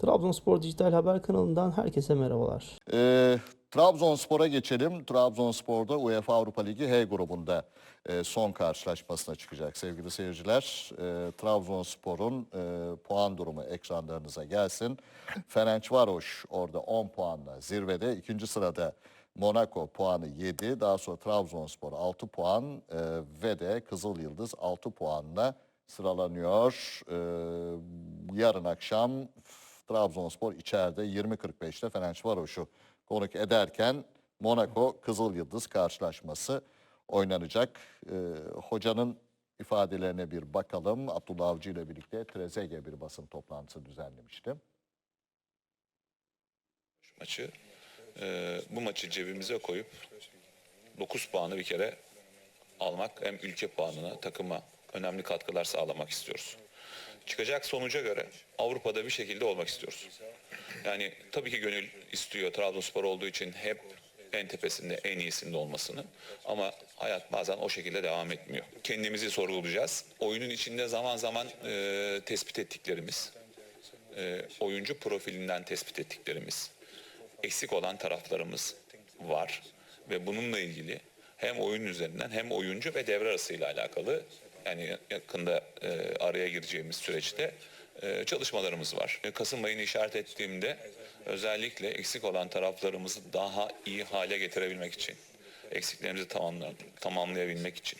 Trabzonspor Dijital Haber kanalından herkese merhabalar. Ee, Trabzonspor'a geçelim. Trabzonspor'da UEFA Avrupa Ligi H grubunda e, son karşılaşmasına çıkacak sevgili seyirciler. E, Trabzonspor'un e, puan durumu ekranlarınıza gelsin. Ferencvaroş orada 10 puanla zirvede. İkinci sırada Monaco puanı 7. Daha sonra Trabzonspor 6 puan e, ve de Kızıl Yıldız 6 puanla sıralanıyor. E, yarın akşam Trabzonspor içeride 20.45'te Ferencvaros'u konuk ederken Monaco Kızıl Yıldız karşılaşması oynanacak. Ee, hocanın ifadelerine bir bakalım. Abdullah Avcı ile birlikte Trezeguet bir basın toplantısı düzenlemişti. maçı. Ee, bu maçı cebimize koyup 9 puanı bir kere almak hem ülke puanına takıma önemli katkılar sağlamak istiyoruz. Çıkacak sonuca göre Avrupa'da bir şekilde olmak istiyoruz. Yani tabii ki gönül istiyor Trabzonspor olduğu için hep en tepesinde, en iyisinde olmasını. Ama hayat bazen o şekilde devam etmiyor. Kendimizi sorgulayacağız. Oyunun içinde zaman zaman e, tespit ettiklerimiz, e, oyuncu profilinden tespit ettiklerimiz, eksik olan taraflarımız var ve bununla ilgili hem oyun üzerinden hem oyuncu ve devre arasıyla alakalı yani yakında e, araya gireceğimiz süreçte e, çalışmalarımız var. E, Kasım ayını işaret ettiğimde özellikle eksik olan taraflarımızı daha iyi hale getirebilmek için, eksiklerimizi tamamla, tamamlayabilmek için,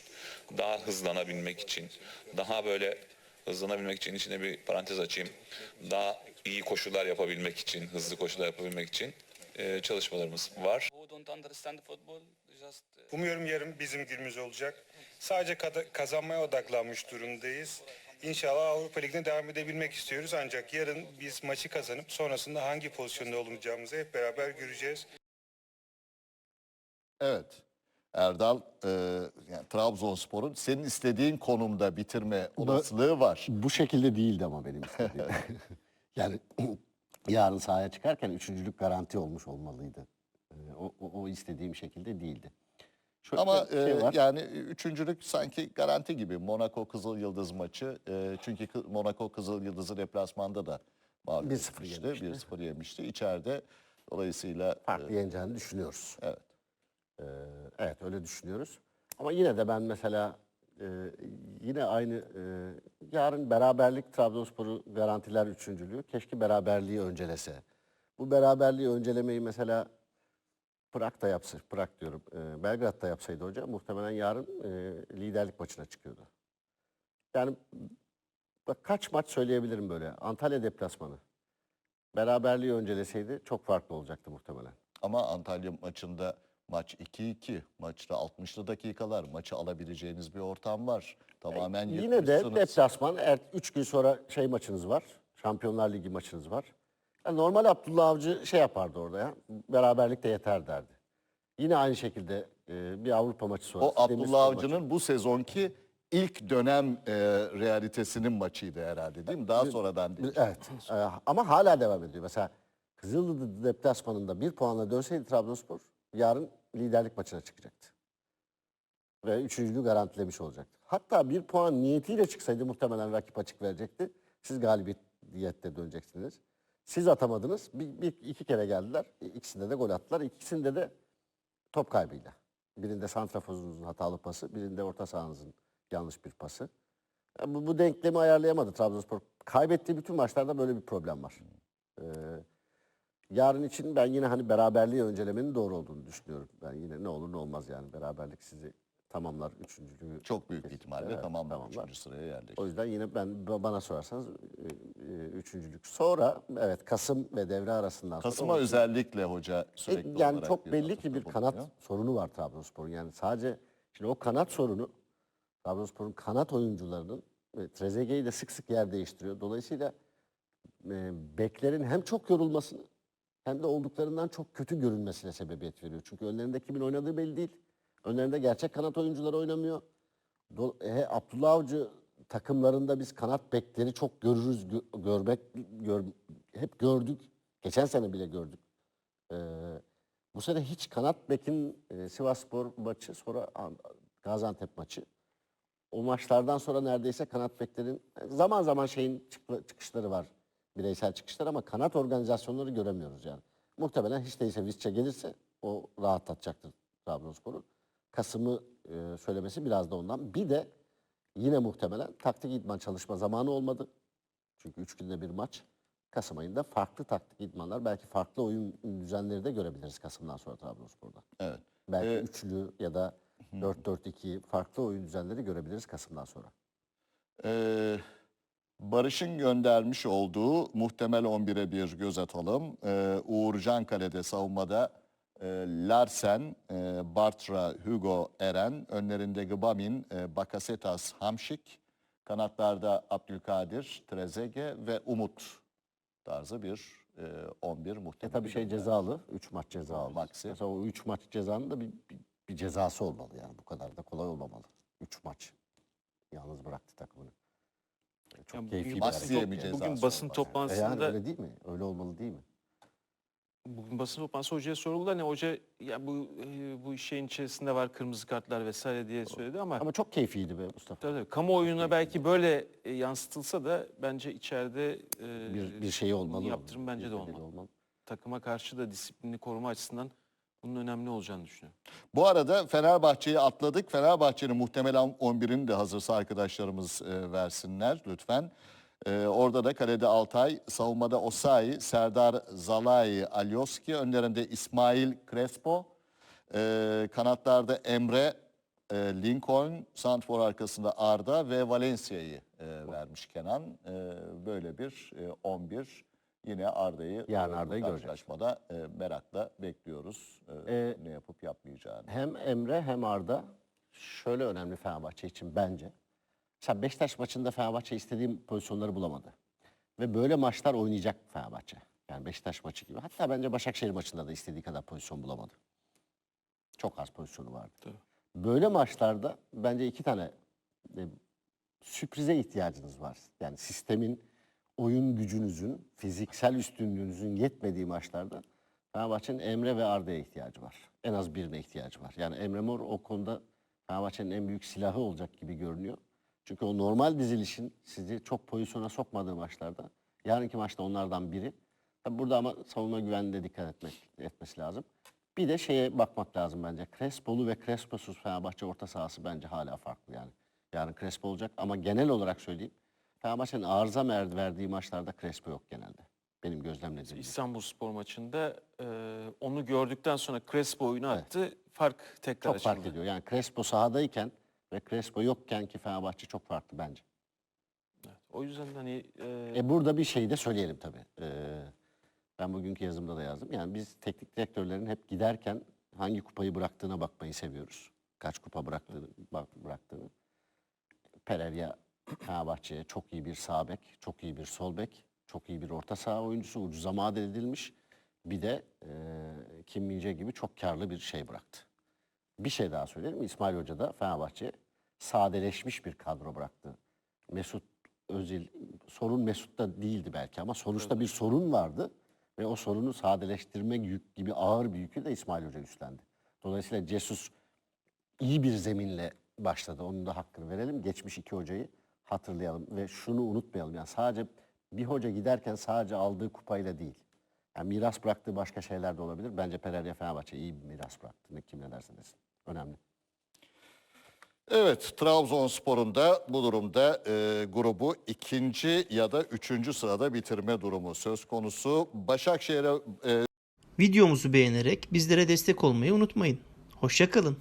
daha hızlanabilmek için, daha böyle hızlanabilmek için içine bir parantez açayım. Daha iyi koşular yapabilmek için, hızlı koşular yapabilmek için e, çalışmalarımız var. Uh, Umuyorum yarın bizim günümüz olacak. Sadece kazanmaya odaklanmış durumdayız. İnşallah Avrupa Ligi'ne devam edebilmek istiyoruz. Ancak yarın biz maçı kazanıp sonrasında hangi pozisyonda olacağımızı hep beraber göreceğiz. Evet. Erdal, e, yani Trabzonspor'un senin istediğin konumda bitirme olasılığı var. Bu şekilde değildi ama benim istediğim. yani yarın sahaya çıkarken üçüncülük garanti olmuş olmalıydı. O, o, o istediğim şekilde değildi. Şöyle Ama şey e, var. yani üçüncülük sanki garanti gibi. Monaco Kızıl Yıldız maçı. E, çünkü Monaco Kızıl Yıldız'ı deplasmanda da mağlup 1-0 etmişti. yemişti. 1-0 yemişti. İçeride dolayısıyla e, farklı yeneceğini düşünüyoruz. evet. Ee, evet öyle düşünüyoruz. Ama yine de ben mesela e, yine aynı e, yarın beraberlik Trabzonspor'u garantiler üçüncülüğü. Keşke beraberliği öncelese. Bu beraberliği öncelemeyi mesela Prag'da yapsa, Prag diyorum, e, Belgrad'da yapsaydı hoca muhtemelen yarın e, liderlik maçına çıkıyordu. Yani bak kaç maç söyleyebilirim böyle. Antalya deplasmanı. Beraberliği önceleseydi çok farklı olacaktı muhtemelen. Ama Antalya maçında maç 2-2. Maçta 60'lı dakikalar. Maçı alabileceğiniz bir ortam var. Tamamen E, Yine de deplasman. Eğer 3 gün sonra şey maçınız var. Şampiyonlar Ligi maçınız var. Yani normal Abdullah Avcı şey yapardı orada ya. Beraberlik de yeter derdi. Yine aynı şekilde e, bir Avrupa maçı sonrası. O Abdullah. Avcı'nın bu sezonki ilk dönem e, realitesinin maçıydı herhalde değil mi? Daha sonradan değil. Evet. e, ama hala devam ediyor. Mesela Kızıldırı deplasmanında bir puanla dönseydi Trabzonspor yarın liderlik maçına çıkacaktı. Ve üçüncülüğü garantilemiş olacaktı. Hatta bir puan niyetiyle çıksaydı muhtemelen rakip açık verecekti. Siz galibiyette döneceksiniz. Siz atamadınız. Bir, bir, iki kere geldiler. İkisinde de gol attılar. İkisinde de top kaybıyla. Birinde santraforunuzun hatalı pası, birinde orta sahanızın yanlış bir pası. Ya bu, bu denklemi ayarlayamadı Trabzonspor. Kaybettiği bütün maçlarda böyle bir problem var. Ee, yarın için ben yine hani beraberliği öncelemenin doğru olduğunu düşünüyorum. Ben yine ne olur ne olmaz yani beraberlik sizi tamamlar üçüncülüğü. Çok büyük bir ihtimalle Evet, tamamlar. tamamlar. Üçüncü sıraya yerleşti. O yüzden yine ben ba- bana sorarsanız e, e, üçüncülük. Sonra evet Kasım ve devre arasından sonra. Kasım'a o- özellikle hoca e, sürekli yani olarak çok belli ki bir kanat bulunuyor. sorunu var Trabzonspor'un. Yani sadece şimdi o kanat sorunu Trabzonspor'un kanat oyuncularının e, Trezeguet'i de sık sık yer değiştiriyor. Dolayısıyla e, beklerin hem çok yorulmasını hem de olduklarından çok kötü görünmesine sebebiyet veriyor. Çünkü önlerinde kimin oynadığı belli değil. Önlerinde gerçek kanat oyuncuları oynamıyor. Do- e, Abdullah Avcı takımlarında biz kanat bekleri çok görürüz, gö- görmek gör, hep gördük. Geçen sene bile gördük. Ee, bu sene hiç kanat bekin e, Sivasspor maçı sonra An- Gaziantep maçı. O maçlardan sonra neredeyse kanat beklerin zaman zaman şeyin çıkışları var. Bireysel çıkışlar ama kanat organizasyonları göremiyoruz yani. Muhtemelen hiç değilse Visca gelirse o rahatlatacaktır Trabzonspor'u. Kasım'ı e, söylemesi biraz da ondan. Bir de yine muhtemelen taktik idman çalışma zamanı olmadı. Çünkü üç günde bir maç. Kasım ayında farklı taktik idmanlar, belki farklı oyun düzenleri de görebiliriz Kasım'dan sonra Trabzonspor'da. Evet. Belki Ee, üçlü ya da 4-4-2 farklı oyun düzenleri görebiliriz Kasım'dan sonra. Ee, Barış'ın göndermiş olduğu muhtemel 11'e bir göz atalım. Ee, Uğur Cankale'de savunmada Larsen, e, Bartra, Hugo Eren, önlerinde Gbamin, e, Bakasetas, Hamşik, kanatlarda Abdülkadir, Trezege ve Umut tarzı bir e, 11 E muhtemel. tabii şey cezalı, 3 maç cezalı. Maxi. Mesela o 3 maç cezanın da bir, bir, bir cezası olmalı yani bu kadar da kolay olmamalı. 3 maç yalnız bıraktı takımını. E, Çok Yani keyifli bugün bir mi cezası Bugün basın olmaz? E toplantısında yani öyle değil mi? Öyle olmalı değil mi? Bugün basın toplantısı hocaya soruldu hani hoca ya bu e, bu şeyin içerisinde var kırmızı kartlar vesaire diye söyledi ama, Ama çok keyifliydi be Mustafa. tabii, tabii, kamuoyuna belki böyle e, yansıtılsa da bence içeride e, Bir, bir şey olmalı. yaptırım bence bir de bedeli olmalı. Takıma karşı da disiplini koruma açısından bunun önemli olacağını düşünüyorum. Bu arada Fenerbahçe'yi atladık. Fenerbahçe'nin muhtemelen 11'ini de hazırsa arkadaşlarımız e, versinler lütfen. E, orada da kalede Altay, savunmada Osayi, Serdar Zalai, Alioski, önlerinde İsmail Crespo, e, kanatlarda Emre, e, Lincoln, Santfor arkasında Arda ve Valencia'yı e, vermiş Kenan. E, böyle bir e, 11. Yine Arda'yı Yarın e, bu Arda'yı karşılaşmada e, merakla bekliyoruz. E, Ee, ne yapıp yapmayacağını. Hem Emre hem Arda şöyle önemli Fenerbahçe için bence. Mesela Beşiktaş maçında Fenerbahçe istediğim pozisyonları bulamadı. Ve böyle maçlar oynayacak Fenerbahçe. Yani Beşiktaş maçı gibi. Hatta bence Başakşehir maçında da istediği kadar pozisyon bulamadı. Çok az pozisyonu vardı. Tabii. Böyle maçlarda bence iki tane e, sürprize ihtiyacınız var. Yani sistemin, oyun gücünüzün, fiziksel üstünlüğünüzün yetmediği maçlarda Fenerbahçe'nin Emre ve Arda'ya ihtiyacı var. En az birine ihtiyacı var. Yani Emre Mor o konuda Fenerbahçe'nin en büyük silahı olacak gibi görünüyor. Çünkü o normal dizilişin sizi çok pozisyona sokmadığı maçlarda yarınki maçta onlardan biri. Tabii burada ama savunma güvenliğine dikkat etmek, etmesi lazım. Bir de şeye bakmak lazım bence. Crespo'lu ve Crespo'suz Fenerbahçe orta sahası bence hala farklı yani. Yarın Crespo olacak ama genel olarak söyleyeyim. Fenerbahçe'nin arıza verdiği maçlarda Crespo yok genelde. Benim gözlemlediğim. İstanbul Spor maçında e, onu gördükten sonra Crespo oyunu attı. Fark tekrar Çok fark açıldı. ediyor. Yani Crespo sahadayken ve Crespo yokken ki Fenerbahçe çok farklı bence. Evet. O yüzden hani e, E burada bir şey de söyleyelim tabii. Ee, ben bugünkü yazımda da yazdım. Yani biz teknik direktörlerin hep giderken hangi kupayı bıraktığına bakmayı seviyoruz. Kaç kupa bıraktığını, bak- bıraktığını. Pereira Fenerbahçe'ye çok iyi bir sağ bek, çok iyi bir sol bek, çok iyi bir orta saha oyuncusu, ucuza madel edilmiş. Bir de e, Kim Min-jae gibi çok karlı bir şey bıraktı. Bir şey daha söyleyelim. İsmail Hoca da Fenerbahçe sadeleşmiş bir kadro bıraktı. Mesut Özil, sorun Mesut'ta değildi belki ama sonuçta bir sorun vardı. Ve o sorunu sadeleştirme yük gibi ağır bir yükü de İsmail Hoca üstlendi. Dolayısıyla Cesus iyi bir zeminle başladı. Onun da hakkını verelim. Geçmiş iki hocayı hatırlayalım ve şunu unutmayalım. Yani sadece bir hoca giderken sadece aldığı kupayla değil. Yani miras bıraktığı başka şeyler de olabilir. Bence Pereira Fenerbahçe iyi bir miras bıraktı. Ne- Kim ne derse desin. Önemli. Evet, Trabzonspor'un da bu durumda e, grubu ikinci ya da üçüncü sırada bitirme durumu söz konusu. Başakşehir'e e, Videomuzu beğenerek bizlere destek olmayı unutmayın. Hoşçakalın.